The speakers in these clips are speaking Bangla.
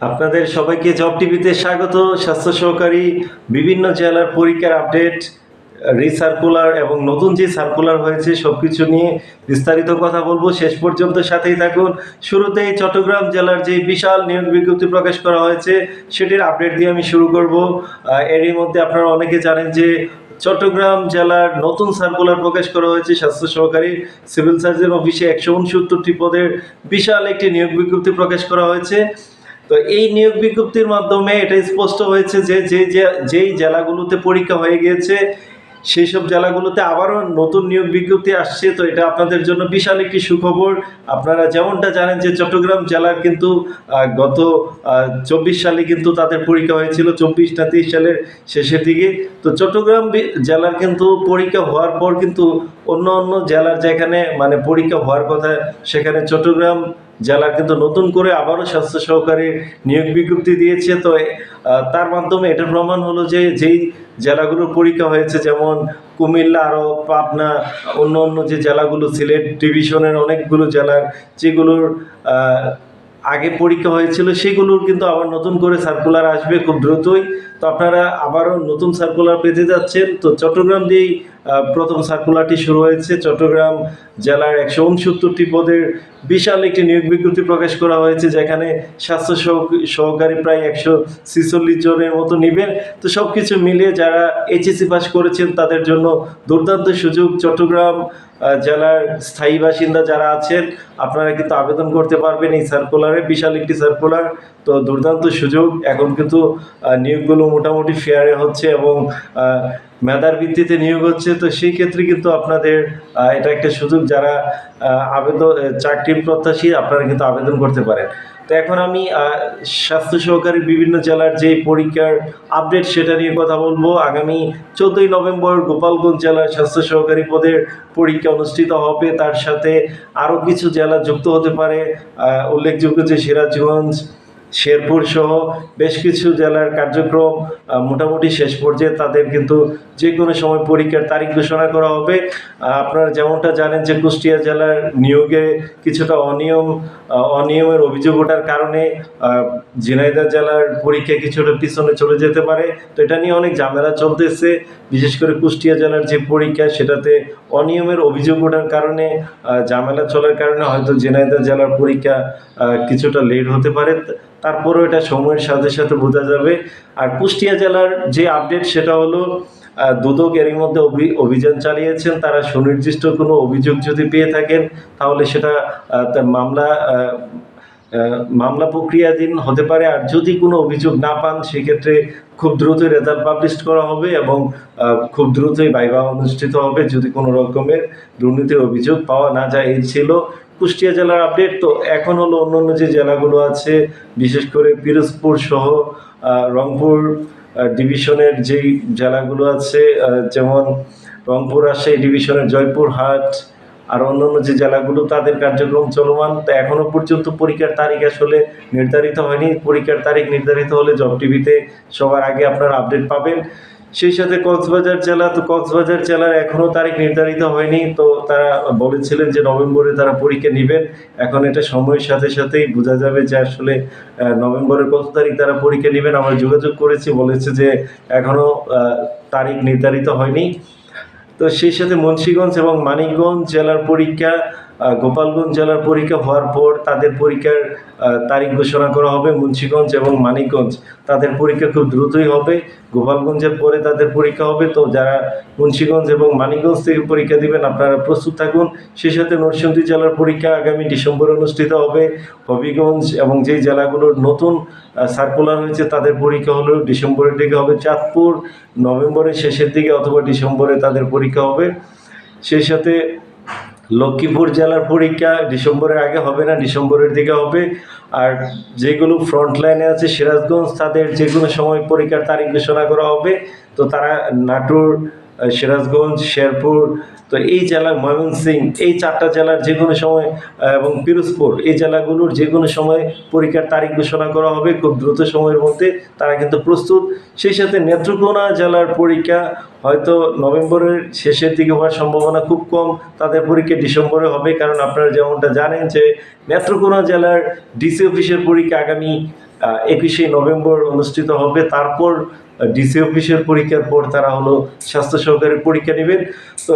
আপনাদের সবাইকে জব টিভিতে স্বাগত, স্বাস্থ্য সহকারী, বিভিন্ন জেলার পরীক্ষার আপডেট, রিসার্কুলার এবং নতুন যে সার্কুলার হয়েছে সব কিছু নিয়ে বিস্তারিত কথা বলব। শেষ পর্যন্ত সাথেই থাকুন। শুরুতেই চট্টগ্রাম জেলার যে বিশাল নিয়োগ বিজ্ঞপ্তি প্রকাশ করা হয়েছে, সেটির আপডেট দিয়ে আমি শুরু করব। এরই মধ্যে আপনারা অনেকে জানেন যে চট্টগ্রাম জেলার নতুন সার্কুলার প্রকাশ করা হয়েছে স্বাস্থ্য সহকারী সিভিল সার্জন অফিসে একশো উনসত্তরটি পদের বিশাল একটি নিয়োগ বিজ্ঞপ্তি প্রকাশ করা হয়েছে। তো এই নিয়োগ বিজ্ঞপ্তির মাধ্যমে এটা স্পষ্ট হয়েছে যে যে যেই জেলাগুলোতে পরীক্ষা হয়ে গিয়েছে সেই সব জেলাগুলোতে আবারও নতুন নিয়োগ বিজ্ঞপ্তি আসছে। তো এটা আপনাদের জন্য বিশাল একটি সুখবর। আপনারা যেমনটা জানেন যে, চট্টগ্রাম জেলার কিন্তু গত চব্বিশ সালে কিন্তু তাদের পরীক্ষা হয়েছিল চব্বিশ না তেইশ সালের শেষের দিকে। তো চট্টগ্রাম জেলার কিন্তু পরীক্ষা হওয়ার পর কিন্তু অন্য অন্য জেলার যেখানে মানে পরীক্ষা হওয়ার কথা, সেখানে চট্টগ্রাম জেলার কিন্তু নতুন করে আবারও স্বাস্থ্য সহকারে নিয়োগ বিজ্ঞপ্তি দিয়েছে। তো তার মাধ্যমে এটা প্রমাণ হলো যে যেই জেলাগুলোর পরীক্ষা হয়েছে, যেমন কুমিল্লা, আরও পাবনা, অন্য অন্য যে জেলাগুলো, সিলেট ডিভিশনের অনেকগুলো জেলার যেগুলোর আগে পরীক্ষা হয়েছিল, সেগুলোর কিন্তু আবার নতুন করে সার্কুলার আসবে খুব দ্রুতই। তো আপনারা আবারও নতুন সার্কুলার পেতে যাচ্ছেন। তো চট্টগ্রাম দিয়েই প্রথম সার্কুলারটি শুরু হয়েছে। চট্টগ্রাম জেলার একশো উনসত্তরটি পদের বিশাল একটি নিয়োগ বিজ্ঞপ্তি প্রকাশ করা হয়েছে, যেখানে স্বাস্থ্য সহ- সহকারী প্রায় একশো ছিচল্লিশ জনের মতো নেবেন। তো সব কিছু মিলিয়ে যারা এইচএসসি পাস করেছেন, তাদের জন্য দুর্দান্ত সুযোগ। চট্টগ্রাম জেলার স্থায়ী বাসিন্দা যারা আছেন, আপনারা কিন্তু আবেদন করতে পারবেন এই সার্কুলারে বিশাল একটি সার্কুলার তো দুর্দান্ত সুযোগ। এখন কিন্তু নিয়োগগুলো মোটামুটি ফেয়ারে হচ্ছে এবং মেধার ভিত্তিতে নিয়োগ হচ্ছে। তো সেই ক্ষেত্রে কিন্তু আপনাদের এটা একটা সুযোগ যারা আবেদন চাকরির প্রত্যাশী, আপনারা কিন্তু আবেদন করতে পারেন। তো এখন আমি স্বাস্থ্য সহকারী বিভিন্ন জেলার যে পরীক্ষার আপডেট সেটা নিয়ে কথা বলব। আগামী চোদ্দোই নভেম্বর গোপালগঞ্জ জেলার স্বাস্থ্য সহকারী পদের পরীক্ষা অনুষ্ঠিত হবে। তার সাথে আরও কিছু জেলা যুক্ত হতে পারে। উল্লেখযোগ্য যে সিরাজগঞ্জ শেরপুর সহ বেশ কিছু জেলার কার্যক্রম মোটামুটি শেষ পর্যায়ে তাদের কিন্তু যে কোনো সময় পরীক্ষার তারিখ ঘোষণা করা হবে। আপনারা যেমনটা জানেন যে কুষ্টিয়া জেলার নিয়োগে কিছুটা অনিয়ম অনিয়মের অভিযোগ ওঠার কারণে আহ, ঝিনাইদহ জেলার পরীক্ষা কিছুটা পিছনে চলে যেতে পারে। তো এটা নিয়ে অনেক ঝামেলা চলতেছে। বিশেষ করে কুষ্টিয়া জেলার যে পরীক্ষা সেটাতে অনিয়মের অভিযোগ ওঠার কারণে ঝামেলা চলার কারণে হয়তো ঝিনাইদহ জেলার পরীক্ষা কিছুটা লেট হতে পারে। তারপরেও এটা সময়ের সাথে সাথে বোঝা যাবে। আর কুষ্টিয়া জেলার যে আপডেট সেটা হলো দুদক এরই মধ্যে অভি- অভিযান চালিয়েছেন। তারা সুনির্দিষ্ট কোনো অভিযোগ যদি পেয়ে থাকেন, তাহলে সেটা মামলা মামলা প্রক্রিয়াধীন হতে পারে আর যদি কোনো অভিযোগ না পান, সেক্ষেত্রে খুব দ্রুতই রেজাল্ট পাবলিশ করা হবে এবং খুব দ্রুতই বাইবা অনুষ্ঠিত হবে যদি কোনো রকমের দুর্নীতির অভিযোগ পাওয়া না যায়। এই ছিল কুষ্টিয়া জেলার আপডেট তো এখন হলো অন্য অন্য যে জেলাগুলো আছে, বিশেষ করে পিরোজপুর সহ রংপুর ডিভিশনের যেই জেলাগুলো আছে যেমন রংপুর রাজশাহী ডিভিশনের জয়পুরহাট আর অন্যান্য যে জেলাগুলো তাদের কার্যক্রম চলমান, তো এখনও পর্যন্ত পরীক্ষার তারিখ আসলে নির্ধারিত হয়নি। পরীক্ষার তারিখ নির্ধারিত হলে জব টিভিতে সবার আগে আপনারা আপডেট পাবেন। সেই সাথে কক্সবাজার জেলা, তো কক্সবাজার জেলার এখনও তারিখ নির্ধারিত হয়নি। তো তারা বলেছিলেন যে নভেম্বরে তারা পরীক্ষা নেবেন। এখন এটা সময়ের সাথে সাথেই বোঝা যাবে যে আসলে নভেম্বরের কত তারিখ তারা পরীক্ষা নেবেন। আমরা যোগাযোগ করেছি, বলেছে যে এখনও তারিখ নির্ধারিত হয়নি। তো সেই সাথে মুন্সিগঞ্জ এবং মানিকগঞ্জ জেলার পরীক্ষা গোপালগঞ্জ জেলার পরীক্ষা হওয়ার পর তাদের পরীক্ষার তারিখ ঘোষণা করা হবে মুন্সিগঞ্জ এবং মানিকগঞ্জ। তাদের পরীক্ষা খুব দ্রুতই হবে, গোপালগঞ্জের পরে তাদের পরীক্ষা হবে। তো যারা মুন্সিগঞ্জ এবং মানিকগঞ্জ থেকে পরীক্ষা দিবেন, আপনারা প্রস্তুত থাকুন। সেই সাথে নরসিংদী জেলার পরীক্ষা আগামী ডিসেম্বরে অনুষ্ঠিত হবে। হবিগঞ্জ এবং যেই জেলাগুলোর নতুন সার্কুলার হয়েছে, তাদের পরীক্ষা হলো ডিসেম্বরের দিকে হবে। চাঁদপুর নভেম্বরের শেষের দিকে অথবা ডিসেম্বরে তাদের পরীক্ষা হবে। সেই সাথে লক্ষ্মীপুর জেলার পরীক্ষা ডিসেম্বরের আগে হবে না, ডিসেম্বরের দিকে হবে। আর যেগুলো ফ্রন্ট লাইনে আছে, সিরাজগঞ্জ, তাদের যে কোনো সময় পরীক্ষার তারিখ ঘোষণা করা হবে। তো তারা নাটোর সিরাজগঞ্জ, শেরপুর, তো এই জেলা ময়মনসিংহ এই চারটা জেলার যে কোনো সময় এবং পিরোজপুর, এই জেলাগুলোর যে কোনো সময় পরীক্ষার তারিখ ঘোষণা করা হবে খুব দ্রুত সময়ের মধ্যে, তারা কিন্তু প্রস্তুত। সেই সাথে নেত্রকোনা জেলার পরীক্ষা হয়তো নভেম্বরের শেষের দিকে হওয়ার সম্ভাবনা খুব কম, তাদের পরীক্ষা ডিসেম্বরে হবে, কারণ আপনারা যেমনটা জানেন যে নেত্রকোনা জেলার ডিসি অফিসের পরীক্ষা আগামী একুশে নভেম্বর অনুষ্ঠিত হবে। তারপর ডিসি অফিসের পরীক্ষার পর তারা হলো স্বাস্থ্য সহকারীর পরীক্ষা নেবেন। তো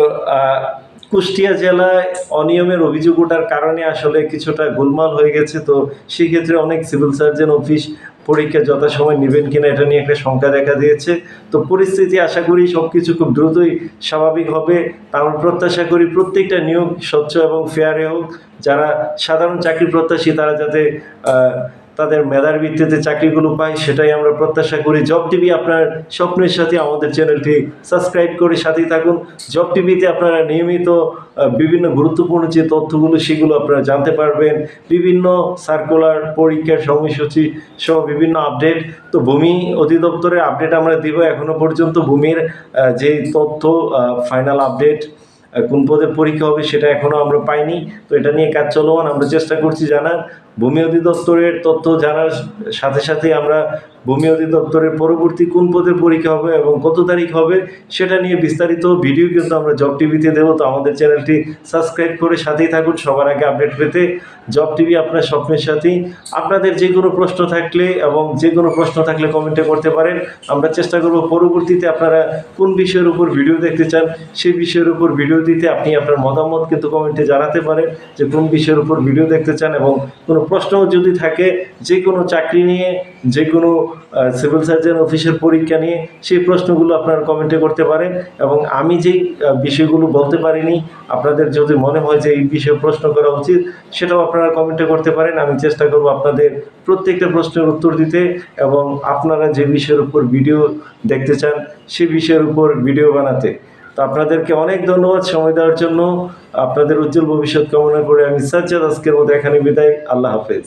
কুষ্টিয়া জেলায় অনিয়মের অভিযোগ ওঠার কারণে আসলে কিছুটা গোলমাল হয়ে গেছে। তো, সেক্ষেত্রে অনেক সিভিল সার্জন অফিস পরীক্ষা যথাসময় নেবেন কিনা এটা নিয়ে একটা শঙ্কা দেখা দিয়েছে। তো, পরিস্থিতি আশা করি সব কিছু খুব দ্রুতই স্বাভাবিক হবে। তার প্রত্যাশা করি প্রত্যেকটা নিয়োগ স্বচ্ছ এবং ফেয়ারে হোক। যারা সাধারণ চাকরি প্রত্যাশী তারা যাতে তাদের মেধার ভিত্তিতে চাকরিগুলো পায় সেটাই আমরা প্রত্যাশা করি। জব টিভি আপনার স্বপ্নের সাথে আমাদের চ্যানেলটি সাবস্ক্রাইব করে সাথেই থাকুন। জব টিভিতে আপনারা নিয়মিত বিভিন্ন গুরুত্বপূর্ণ যে তথ্যগুলো, সেগুলো আপনারা জানতে পারবেন। বিভিন্ন সার্কুলার পরীক্ষার সময়সূচি সহ বিভিন্ন আপডেট তো ভূমি অধিদপ্তরের আপডেট আমরা দিব এখনও পর্যন্ত। ভূমির যে তথ্য ফাইনাল আপডেট কোন পদের পরীক্ষা হবে সেটা এখনও আমরা পাইনি। তো এটা নিয়ে কাজ চলমান। আমরা চেষ্টা করছি জানার। ভূমি অধিদপ্তরের তথ্য জানার সাথে সাথে আমরা ভূমি অধিদপ্তরের পরবর্তী কোন পদের পরীক্ষা হবে এবং কত তারিখ হবে, সেটা নিয়ে বিস্তারিত ভিডিও কিন্তু আমরা জব টিভিতে দেবো। তো আমাদের চ্যানেলটি সাবস্ক্রাইব করে সাথেই থাকুন। সবার আগে আপডেট পেতে জব টিভি আপনার স্বপ্নের সাথেই আপনাদের যে কোনো প্রশ্ন থাকলে এবং যে কোনো প্রশ্ন থাকলে কমেন্টে করতে পারেন। আমরা চেষ্টা করব পরবর্তীতে আপনারা কোন বিষয়ের উপর ভিডিও দেখতে চান সেই বিষয়ের উপর ভিডিও দিতে আপনি আপনার মতামত কিন্তু কমেন্টে জানাতে পারেন যে কোন বিষয়ের উপর ভিডিও দেখতে চান এবং কোনো প্রশ্ন যদি থাকে, যে কোনো চাকরি নিয়ে, যে কোনো সিভিল সার্জন অফিসের পরীক্ষা নিয়ে সেই প্রশ্নগুলো আপনারা কমেন্টে করতে পারেন এবং আমি যেই বিষয়গুলো বলতে পারিনি, আপনাদের যদি মনে হয় যে এই বিষয়ে প্রশ্ন করা উচিত, সেটাও আপনারা কমেন্টে করতে পারেন। আমি চেষ্টা করব আপনাদের প্রত্যেকটা প্রশ্নের উত্তর দিতে এবং আপনারা যে বিষয়ের উপর ভিডিও দেখতে চান, সেই বিষয়ের উপর ভিডিও বানাতে। তো আপনাদেরকে অনেক ধন্যবাদ সময় দেওয়ার জন্য। আপনাদের উজ্জ্বল ভবিষ্যৎ কামনা করে আমি সাজ্জাদ আজকের মতো এখানে বিদায়। আল্লাহ হাফেজ।